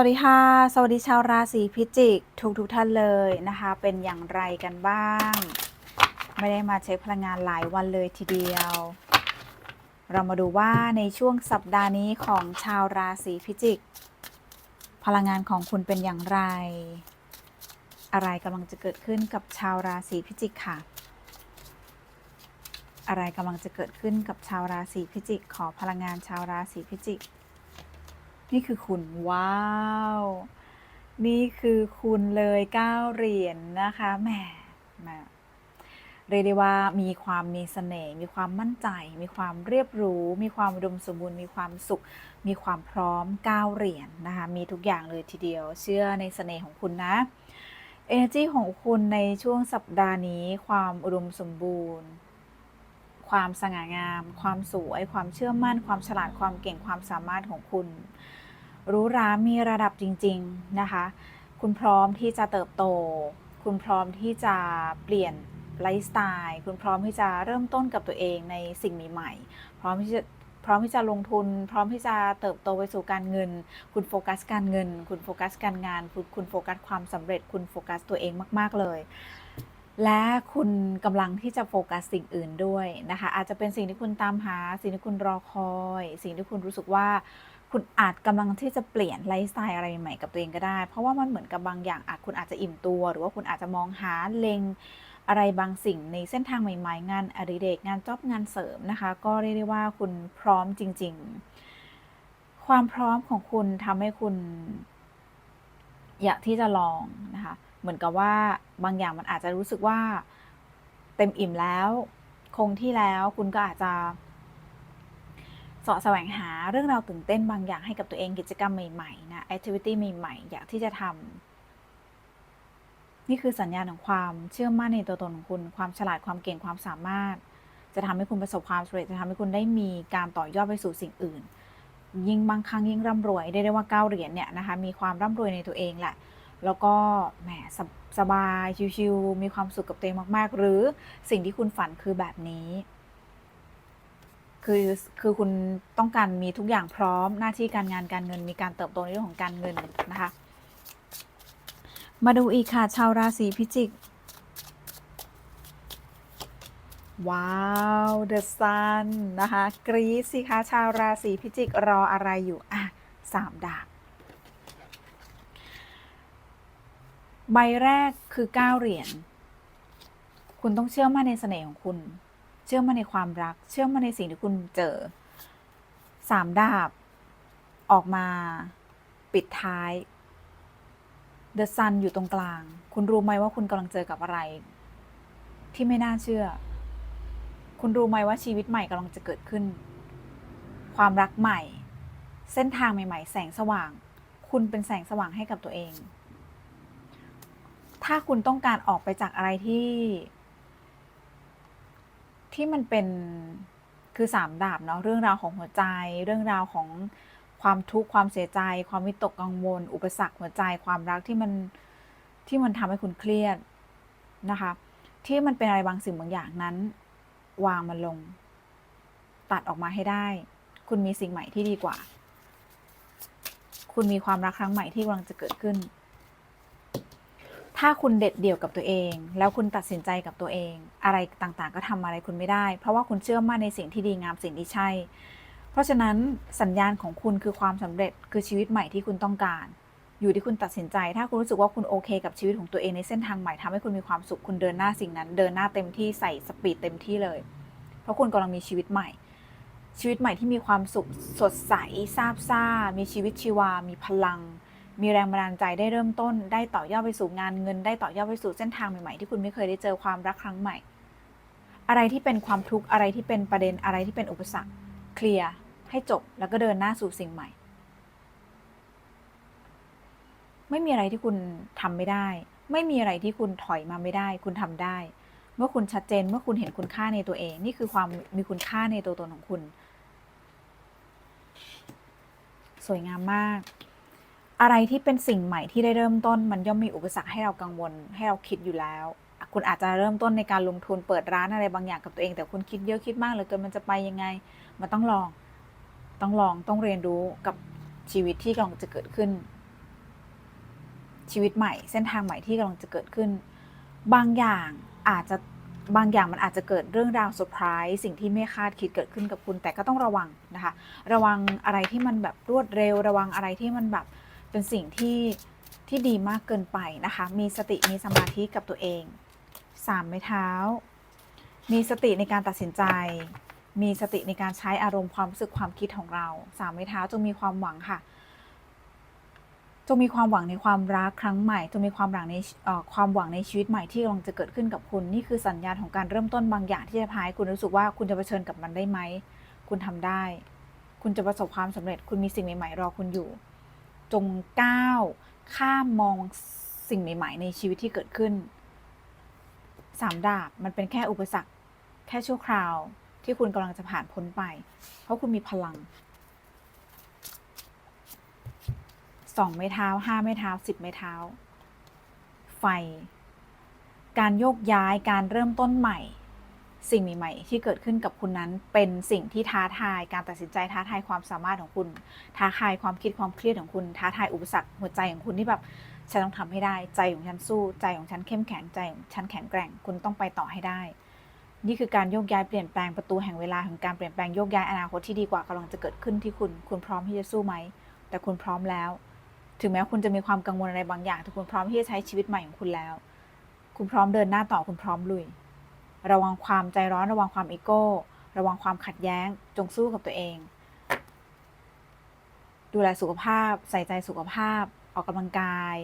วัสดีค่ะ สวัสดีชาวราศีพิจิก ทุกทุกท่านเลยนะคะ เป็นอย่างไรกันบ้าง ไม่ได้มาเช็คพลังงานหลายวันเลยทีเดียว เรามาดูว่าในช่วงสัปดาห์นี้ของชาวราศีพิจิก พลังงานของคุณเป็นอย่างไร อะไรกำลังจะเกิดขึ้นกับชาวราศีพิจิกค่ะ อะไรกำลังจะเกิดขึ้นกับชาวราศีพิจิก ขอพลังงานชาวราศีพิจิก นี่คือคุณว้าว นี่คือคุณเลยเก้าเหรียญนะคะแหมแหมเรียกได้ว่ามีความมีเสน่ห์มีความมั่นใจ มีความเรียบรูมีความอุดมสมบูรณ์ มีความสุข มีความพร้อมก้าเหรียญนะคะ มีทุกอย่างเลยทีเดียว เชื่อในเสน่ห์ของคุณนะ energy ของคุณในช่วงสัปดาห์นี้ ความอุดมสมบูรณ์ ความสง่างาม ความสวย ความเชื่อมั่น ความฉลาดความเก่งความสามารถของคุณ รู้รามีระดับจริง ๆ นะคะ คุณพร้อมที่จะเติบโต คุณพร้อมที่จะเปลี่ยนไลฟ์สไตล์ คุณพร้อมที่จะเริ่มต้นกับตัวเองในสิ่งใหม่ๆ พร้อมที่จะพร้อมที่จะลงทุน พร้อมที่จะเติบโตไปสู่การเงิน คุณโฟกัสการเงิน คุณโฟกัสการงาน คุณคุณโฟกัสความสำเร็จ คุณโฟกัสตัวเองมาก ๆ เลย และคุณกำลังที่จะโฟกัสสิ่งอื่นด้วยนะคะ อาจจะเป็นสิ่งที่คุณตามหา สิ่งที่คุณรอคอย สิ่งที่คุณรู้สึกว่า คุณอาจกำลังที่จะเปลี่ยนไลฟ์สไตล์อะไรใหม่กับตัวเองก็ได้ เพราะว่ามันเหมือนกับบางอย่างอาจคุณอาจจะอิ่มตัว หรือว่าคุณอาจจะมองหาเล็งอะไรบางสิ่งในเส้นทางใหม่ๆ งานอดิเรกงานจ็อบงานเสริมนะคะ ก็เรียกได้ว่าคุณพร้อมจริง ๆ ความพร้อมของคุณทำให้คุณ อยากที่จะลองนะคะ เหมือนกับว่าบางอย่างมันอาจจะรู้สึกว่าเต็มอิ่มแล้ว คงที่แล้วคุณก็อาจจะ สาะแสวงหาเรื่องราวตื่นเต้นบางอย่างให้กับตัวเองกิจกรรมใหม่ๆนะแอคทิวิตี้ใหม่ๆ อยากที่จะทำนี่คือสัญญาณของความเชื่อมั่นในตัวตนของคุณ ความฉลาดความเก่งความสามารถ จะทำให้คุณประสบความสำเร็จจะทำให้คุณได้มีการต่อยอดไปสู่สิ่งอื่น ยิ่งบางครั้งยิ่งร่ำรวยได้ได้ว่าเก้าเหรียญเนี่ยนะคะมีความร่ำรวยในตัวเองแหละแล้วก็แหมสบสบายชิวๆมีความสุขกับตัวเองมาก ๆ หรือสิ่งที่คุณฝันคือแบบนี้ คือคือคุณต้องการมีทุกอย่างพร้อมหน้าที่การงานการเงินมีการเติบโตในเรื่องของการเงินนะคะ มาดูอีกค่ะ ชาวราศีพิจิก ว้าว The Sun นนะคะกรีดสิคะชาวราศีพิจิกรออะไรอยู่อะสามดาบใบแรกคือเก้าเหรียญ คุณต้องเชื่อมั่นในเสน่ห์ของคุณ เชื่อมั่นในความรัก เชื่อมั่นในสิ่งที่คุณเจอสามดาบ ออกมาปิดท้าย The Sun อยู่ตรงกลาง คุณรู้ไหมว่าคุณกำลังเจอกับอะไร ที่ไม่น่าเชื่อ คุณรู้ไหมว่าชีวิตใหม่กำลังจะเกิดขึ้น ความรักใหม่ เส้นทางใหม่ ๆ แสงสว่าง คุณเป็นแสงสว่างให้กับตัวเอง ถ้าคุณต้องการออกไปจากอะไรที่ ที่มันเป็นคือสามดาบเนาะเรื่องราวของหัวใจ เรื่องราวของความทุกข์ความเสียใจ ความวิตกกังวล อุปสรรคหัวใจความรักที่มันที่มันทำให้คุณเครียดนะคะ ที่มันเป็นอะไรบางสิ่งบางอย่างนั้น วางมันลง ตัดออกมาให้ได้ คุณมีสิ่งใหม่ที่ดีกว่า คุณมีความรักครั้งใหม่ที่กำลังจะเกิดขึ้น ถ้าคุณเด็ดเดี่ยวกับตัวเอง แล้วคุณตัดสินใจกับตัวเอง อะไรต่างๆ ก็ทำอะไรคุณไม่ได้ เพราะว่าคุณเชื่อมั่นในสิ่งที่ดีงามสิ่งที่ใช่ เพราะฉะนั้นสัญญาณของคุณคือความสำเร็จคือชีวิตใหม่ที่คุณต้องการ อยู่ที่คุณตัดสินใจ ถ้าคุณรู้สึกว่าคุณโอเคกับชีวิตของตัวเองในเส้นทางใหม่ทำให้คุณมีความสุขคุณเดินหน้าสิ่งนั้น เดินหน้าเต็มที่ใส่สปีดเต็มที่เลย เพราะคุณกำลังมีชีวิตใหม่ ชีวิตใหม่ที่มีความสุขสดใสซาบซ่ามีชีวิตชีวา มีพลัง มีแรงบันดาลใจได้เริ่มต้น ได้ต่อยอดไปสู่งานเงิน ได้ต่อยอดไปสู่เส้นทางใหม่ๆที่คุณไม่เคยได้เจอความรักครั้งใหม่ อะไรที่เป็นความทุกข์อะไรที่เป็นประเด็นอะไรที่เป็นอุปสรรค เคลียร์ให้จบแล้วก็เดินหน้าสู่สิ่งใหม่ ไม่มีอะไรที่คุณทำไม่ได้ ไม่มีอะไรที่คุณถอยมาไม่ได้ คุณทำได้ เมื่อคุณชัดเจนเมื่อคุณเห็นคุณค่าในตัวเอง นี่คือความมีคุณค่าในตัวตนของคุณ สวยงามมาก อะไรที่เป็นสิ่งใหม่ที่ได้เริ่มต้น มันย่อมมีอุปสรรคให้เรากังวลให้เราคิดอยู่แล้ว คุณอาจจะเริ่มต้นในการลงทุนเปิดร้านอะไรบางอย่างกับตัวเอง แต่คุณคิดเยอะคิดมากเหลยเกินมันจะไปยังไง มันต้องลอง ต้องลองต้องเรียนรู้กับชีวิตที่กำลังจะเกิดขึ้น ชีวิตใหม่ เส้นทางใหม่ที่กำลังจะเกิดขึ้น บางอย่างอาจจะบางอย่างมันอาจจะเกิดเรื่องราวเซอร์ไพรส์สิ่งที่ไม่คาดคิดเกิดขึ้นกับคุณ แต่ก็ต้องระวังนะคะ ระวังอะไรที่มันแบบรวดเร็ว ระวังอะไรที่มันแบบ เป็นสิ่งที่ที่ดีมากเกินไปนะคะ มีสติมีสมาธิกับตัวเองสามไม้เท้า มีสติในการตัดสินใจ มีสติในการใช้อารมณ์ความรู้สึกความคิดของเราสามไม้เท้าจงมีความหวังค่ะจงมีความหวังในความรักครั้งใหม่จงมีความหวังในความหวังในชีวิตใหม่ที่กำลังจะเกิดขึ้นกับคุณ นี่คือสัญญาณของการเริ่มต้นบางอย่างที่จะพาให้คุณรู้สึกว่าคุณจะเผชิญกับมันได้ไหม คุณทำได้ คุณจะประสบความสำเร็จ คุณมีสิ่งใหม่ๆรอคุณอยู่ จงก้าวข้ามมองสิ่งใหม่ๆ ในชีวิตที่เกิดขึ้นสามดาบมันเป็นแค่อุปสรรค แค่ชั่วคราวที่คุณกำลังจะผ่านพ้นไป เพราะคุณมีพลังสองไม้เท้าห้าไม้เท้าสิบไม้เท้า ไฟ การโยกย้ายการเริ่มต้นใหม่ สิ่งใหม่ๆที่เกิดขึ้นกับคุณนั้นเป็นสิ่งที่ท้าทายการตัดสินใจท้าทายความสามารถของคุณ ท้าทายความคิดความเครียดของคุณ ท้าทายอุปสรรคหัวใจของคุณที่แบบฉันต้องทำให้ได้ ใจของฉันสู้ ใจของฉันเข้มแข็งใจของฉันแข็งแกร่งคุณต้องไปต่อให้ได้ นี่คือการโยกย้ายเปลี่ยนแปลงประตูแห่งเวลาของการเปลี่ยนแปลงโยกย้ายอนาคตที่ดีกว่ากำลังจะเกิดขึ้นที่คุณ คุณพร้อมที่จะสู้ไหม แต่คุณพร้อมแล้ว ถึงแม้คุณจะมีความกังวลอะไรบางอย่างแต่คุณพร้อมที่จะใช้ชีวิตใหม่ของคุณแล้ว คุณพร้อมเดินหน้าต่อคุณพร้อมลุย ระวังความใจร้อนระวังความอีโก้ ระวังความขัดแย้งจงสู้กับตัวเอง ดูแลสุขภาพ ใส่ใจสุขภาพ ออกกำลังกาย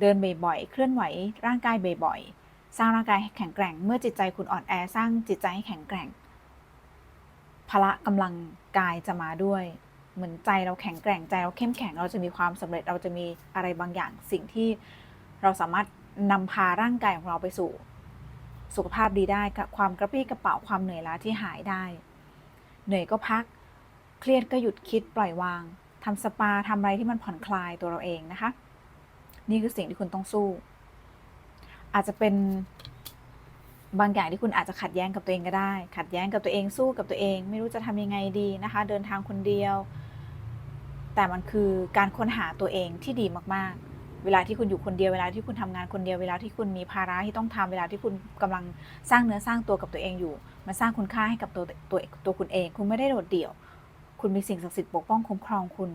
เดินบ่อยๆเคลื่อนไหว ร่างกายบ่อยๆสร้างร่างกายแข็งแกร่ง เมื่อจิตใจคุณอ่อนแอสร้างจิตใจให้แข็งแกร่งพละกำลังกายจะมาด้วย เหมือนใจเราแข็งแกร่งใจเราเข้มแข็งเราจะมีความสำเร็จเราจะมีอะไรบางอย่างสิ่งที่เราสามารถนำพาร่างกายของเราไปสู่ สุขภาพดีได้ความกระปรี้กระเป๋าความเหนื่อยล้าที่หายได้ เหนื่อยก็พัก เครียดก็หยุดคิดปล่อยวางทำสปาทำอะไรที่มันผ่อนคลายตัวเราเองนะคะ นี่คือสิ่งที่คุณต้องสู้ อาจจะเป็นบางอย่างที่คุณอาจจะขัดแย้งกับตัวเองก็ได้ ขัดแย้งกับตัวเองสู้กับตัวเอง ไม่รู้จะทำยังไงดีนะคะ เดินทางคนเดียว แต่มันคือการค้นหาตัวเองที่ดีมากๆ เวลาที่คุณอยู่คนเดียวเวลาที่คุณทำงานคนเดียวเวลาที่คุณมีภาระที่ต้องทำเวลาที่คุณกำลังสร้างเนื้อสร้างตัวกับตัวเองอยู่ มันสร้างคุณค่าให้กับตัวตัวตัวคุณเอง คุณไม่ได้โดดเดี่ยว คุณมีสิ่งศักดิ์สิทธิ์ปกป้องคุ้มครองคุณ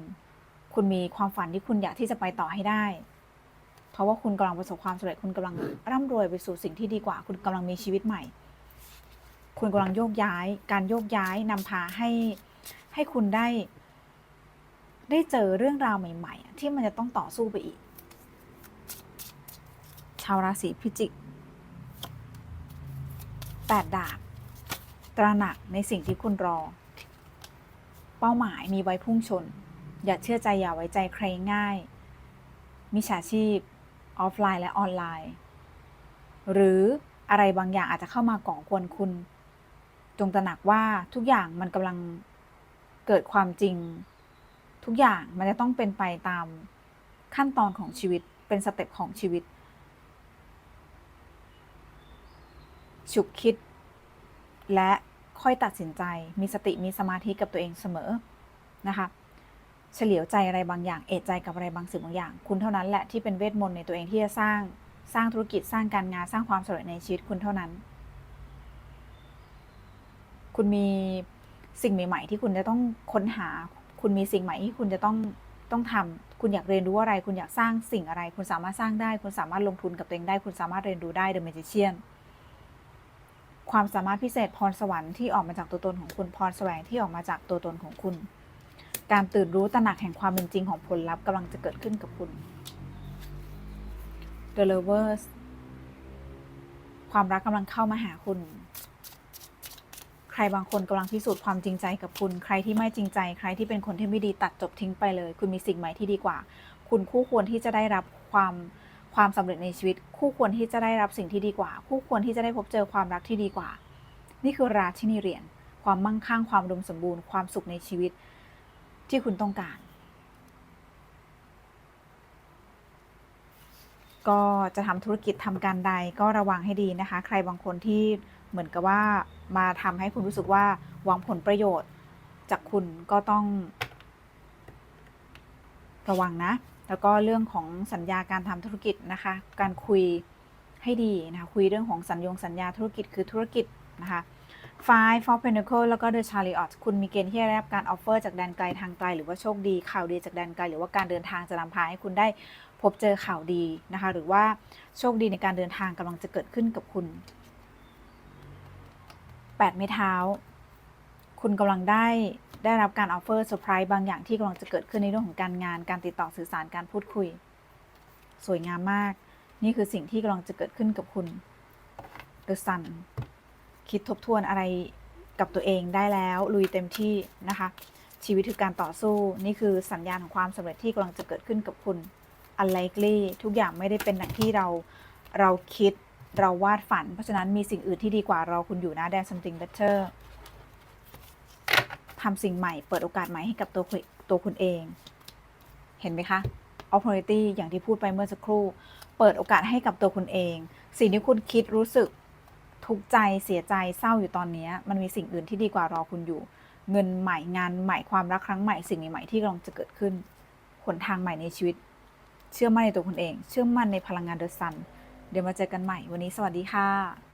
คุณมีความฝันที่คุณอยากที่จะไปต่อให้ได้ เพราะว่าคุณกำลังประสบความสำเร็จคุณกำลังร่ำรวยไปสู่สิ่งที่ดีกว่า คุณกำลังมีชีวิตใหม่ คุณกำลังโยกย้าย การโยกย้ายนำพาให้ให้คุณได้ ได้เจอเรื่องราวใหม่ ๆ ที่มันจะต้องต่อสู้ไปอีกาวราศีพิจิกแปดดาบ ตระหนักในสิ่งที่คุณรอ เป้าหมายมีไว้พุ่งชน อย่าเชื่อใจอย่าไว้ใจใครง่าย มิจฉาชีพ ออฟไลน์และออนไลน์ หรืออะไรบางอย่างอาจจะเข้ามาก่อกวนคุณ จงตระหนักว่าทุกอย่างมันกำลังเกิดความจริง ทุกอย่างมันจะต้องเป็นไปตามขั้นตอนของชีวิตเป็นสเต็ปของชีวิต ฉุกคิด และค่อยตัดสินใจ มีสติมีสมาธิกับตัวเองเสมอนะคะ เฉลียวใจอะไรบางอย่าง เอะใจกับอะไรบางสิ่งบางอย่าง คุณเท่านั้นแหละที่เป็นเวทมนต์ในตัวเองที่จะสร้าง สร้างธุรกิจ สร้างการงาน สร้างความสำเร็จในชีวิตคุณเท่านั้น คุณมีสิ่งใหม่ ๆ ที่คุณจะต้องค้นหา คุณมีสิ่งใหม่ที่คุณจะต้องต้องทำคุณอยากเรียนรู้อะไร คุณอยากสร้างสิ่งอะไร คุณสามารถสร้างได้ คุณสามารถลงทุนกับตัวเองได้ คุณสามารถเรียนรู้ได้ The Magician ความสามารถพิเศษพรสวรรค์ที่ออกมาจากตัวตนของคุณพรแสวงที่ออกมาจากตัวตนของคุณ การตื่นรู้ตระหนักแห่งความเป็นจริงของผลลัพธ์กำลังจะเกิดขึ้นกับคุณ The Lovers ความรักกำลังเข้ามาหาคุณ ใครบางคนกำลังพิสูจน์ความจริงใจกับคุณ ใครที่ไม่จริงใจ ใครที่เป็นคนที่ไม่ดีตัดจบทิ้งไปเลย คุณมีสิ่งใหม่ที่ดีกว่า คุณคู่ควรที่จะได้รับความ ความสำเร็จในชีวิต คู่ควรที่จะได้รับสิ่งที่ดีกว่า คู่ควรที่จะได้พบเจอความรักที่ดีกว่า นี่คือราชินีเหรียญความมั่งคั่งความดมสมบูรณ์ความสุขในชีวิตที่คุณต้องการ ก็จะทำธุรกิจทำการใดก็ระวังให้ดีนะคะ ใครบางคนที่เหมือนกับว่ามาทำให้คุณรู้สึกว่าหวังผลประโยชน์จากคุณก็ต้องระวังนะ แล้วก็เรื่องของสัญญาการทำธุรกิจนะคะ การคุยให้ดีนะคะคุยเรื่องของสัญญงสัญญาธุรกิจคือธุรกิจนะคะ Five for Pentacle แล้วก็ The Chariot คุณมีเกณฑ์ที่จะได้รับการออฟเฟอร์จากแดนไกลทางไกล หรือว่าโชคดีข่าวดีจากแดนไกล หรือว่าการเดินทางจะนำพาให้คุณได้พบเจอข่าวดีนะคะ หรือว่าโชคดีในการเดินทางกำลังจะเกิดขึ้นกับคุณแปดไม้เท้า คุณกำลังได้ ได้รับการออฟเฟอร์เซอร์ไพรส์บางอย่างที่กำลังจะเกิดขึ้นในเรื่องของการงาน การติดต่อสื่อสารการพูดคุย สวยงามมาก นี่คือสิ่งที่กำลังจะเกิดขึ้นกับคุณ The Sun คิดทบทวนอะไรกับตัวเองได้แล้วลุยเต็มที่นะคะ ชีวิตคือการต่อสู้ นี่คือสัญญาณของความสำเร็จที่กำลังจะเกิดขึ้นกับคุณ unlikely ทุกอย่างไม่ได้เป็นอย่างที่เราเราคิดเราวาดฝัน เพราะฉะนั้นมีสิ่งอื่นที่ดีกว่าเราคุณอยู่นะ there's something better ทำสิ่งใหม่ เปิดโอกาสใหม่ให้กับตัวคุณตัวคุณเอง เห็นไหมคะ opportunity อย่างที่พูดไปเมื่อสักครู่ เปิดโอกาสให้กับตัวคุณเอง สิ่งที่คุณคิดรู้สึกทุกข์ใจเสียใจเศร้าอยู่ตอนนี้ มันมีสิ่งอื่นที่ดีกว่ารอคุณอยู่ เงินใหม่งานใหม่ความรักครั้งใหม่สิ่งใหม่ที่กำลังจะเกิดขึ้นหนทางใหม่ในชีวิต เชื่อมั่นในตัวคุณเอง เชื่อมั่นในพลังงานเดอะซันเดี๋ยวมาเจอกันใหม่วันนี้สวัสดีค่ะ